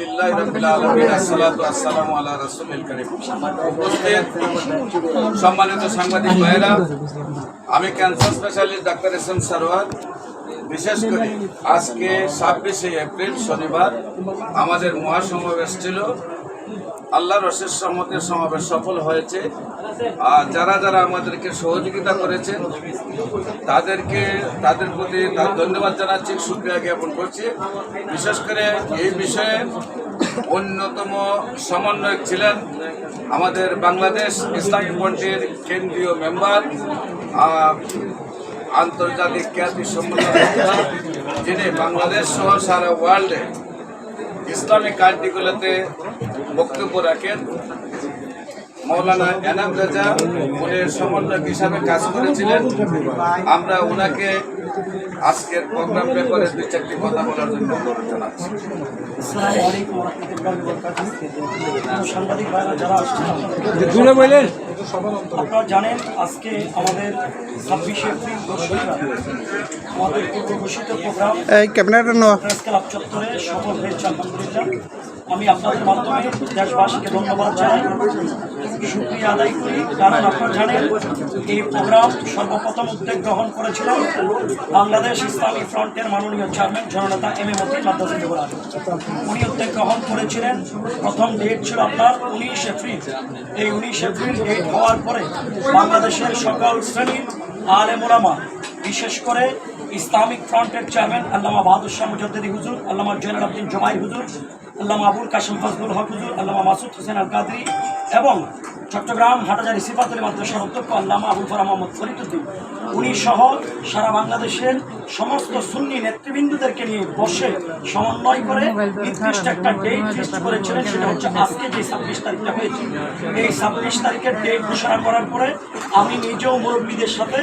আলহামদুলিল্লাহ রাব্বিল আলামিন, আসসালাতু আসসালামু আলা রাসূলিল কারীম। সম্মানিত সাংবাদিক ভাইরা আমি cancer specialist doctor S M Sarwar. বিশেষ করে আজকে ছাব্বিশে এপ্রিল শনিবার আমাদের মহাসমাবেশ ছিল। আল্লাহর অশেষ সম্মতে সমাবেশ সফল হয়েছে। আর যারা যারা আমাদেরকে সহযোগিতা করেছেন তাদেরকে তাদের প্রতি তার ধন্যবাদ জানাচ্ছি সুক্রিয়া জ্ঞাপন করছি। বিশেষ করে এই বিষয়ে অন্যতম সমন্বয়ক ছিলেন আমাদের বাংলাদেশ ইসলামী ফ্রন্টের কেন্দ্রীয় মেম্বার আন্তর্জাতিক খ্যাতি ব্যক্তি, যিনি বাংলাদেশ সহ সারা ওয়ার্ল্ডে ইসলামিক কান্ট্রিগুলোতে বক্তব্য রাখেন। মৌলানা এনাম রাজা উনি সমন্বয়ক হিসাবে কাজ করেছিলেন। আমরা ওনাকে আজকের প্রোগ্রাম ব্যাপারে দুই চারটি কথা বলার জন্য অনুরোধ জানাচ্ছি। আপনারা জানেন আজকে আমাদের ছাব্বিশে এপ্রিল আমাদের পূর্ব ঘোষিত প্রোগ্রাম প্রেস ক্লাব চত্বরে সফল হয়েছে আলহামদুলিল্লাহ আমি আপনাদের মাধ্যমে দেশবাসীকে ধন্যবাদ জানাই। শুক্রিয়া আদায় করি। কারণ আপনারা জানেন এই প্রোগ্রাম সর্বপ্রথম উদ্যোগ গ্রহণ করেছিল বাংলাদেশ ইসলামী ফ্রন্টের মাননীয় চেয়ারম্যান জননেতা এম এ মতিন মাদ্রাসুল উনি উদ্যোগ গ্রহণ করেছিলেন প্রথম ডেট ছিল আপনার উনিশ এপ্রিল। এই উনিশ এপ্রিল ডেট হওয়ার পরে বাংলাদেশের সকল শ্রেণির আলেমোলামা বিশেষ করে ইসলামিক ফ্রন্টের চেয়ারম্যান আল্লামা বাহাদুর শাহ মুজাদ্দিদি হুজুর, আল্লামা জয়নাল আব্দিন জমাই হুজুর আল্লামা আবুল কাশিম ফজলুল হক হুজুর, আল্লামা মাসুদ হোসেন আল কাদরি এবং চট্টগ্রাম হাটাজারি সিফাতুল মাদ্রাসার অধ্যক্ষ আল্লামা আবুল ফরা মোহাম্মদ ফরিদুদ্দিন। উনি সহ সারা বাংলাদেশের সমস্ত সুন্নি নেতৃবৃন্দদেরকে নিয়ে বসে সমন্বয় করে নির্দিষ্ট একটা ডেট ফিক্সড করেছিলেন, সেটা হচ্ছে আজকে যে ছাব্বিশ তারিখটা হয়েছে। এই ছাব্বিশ তারিখের ডেট ঘোষণা করার পরে আমি নিজেও মুরব্বীদের সাথে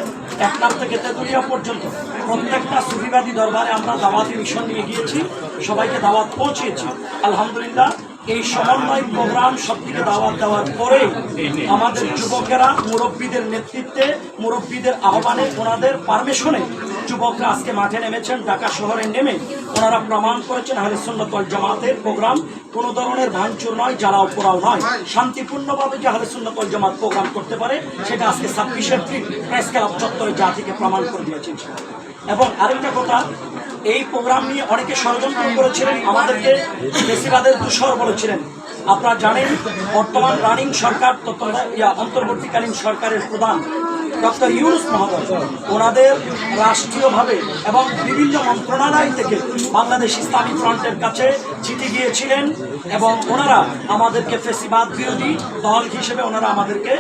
একনাথ থেকে তেতুলিয়া পর্যন্ত প্রত্যেকটা সুফিবাদী দরবারে আমরা দাওয়াতি মিশন নিয়ে গিয়েছি, সবাইকে দাওয়াত পৌঁছিয়েছি আলহামদুলিল্লাহ, এই সমন্বয় প্রোগ্রাম সবদিকে দাওয়াত দেওয়ার পরে আমাদের যুবকেরা, মুরব্বীদের নেতৃত্বে, মুরব্বীদের আহ্বানে ওনাদের পারমিশনে যুবকরা আজকে মাঠে নেমেছেন, ঢাকা শহরে নেমে ওনারা প্রমাণ করেছেন আহলে সুন্নাত ওয়াল জামাতের প্রোগ্রাম। কোনো ধরনের ভাঙচুর নয়, জ্বালাও পোড়াও নয়। শান্তিপূর্ণভাবে যে আহলে সুন্নাত ওয়াল জামাত প্রোগ্রাম করতে পারে, সেটা আজকে ছাব্বিশে এপ্রিল প্রেস ক্লাব চত্বরে জাতিকে প্রমাণ করে দিয়েছেন এবং আরেকটা কথা এই প্রোগ্রাম নিয়ে অনেকে ষড়যন্ত্র করেছিলেন, আমাদেরকে বেশিরভাগের দুঃসর বলেছিলেন। আপনারা জানেন, বর্তমান রানিং সরকার তথা অন্তর্বর্তীকালীন সরকারের প্রধান। ডক্টর ইউনুস মহোদয়, ওনাদের রাষ্ট্রীয়ভাবে এবং বিভিন্ন মন্ত্রণালয় থেকে বাংলাদেশ ইসলামী ফ্রন্টের কাছে চিঠি গিয়েছিলেন এবং ওনারা আমাদেরকে ফেসিবাদ বিরোধী দল হিসেবে ওনারা আমাদেরকে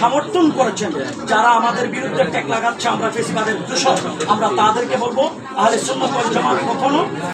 সমর্থন করেছেন। যারা আমাদের বিরুদ্ধে টেক লাগাচ্ছে, আমরা ফেসিবাদের দূষণ আমরা তাদেরকে বলব, আহলে সুন্নাত জামাত কখনো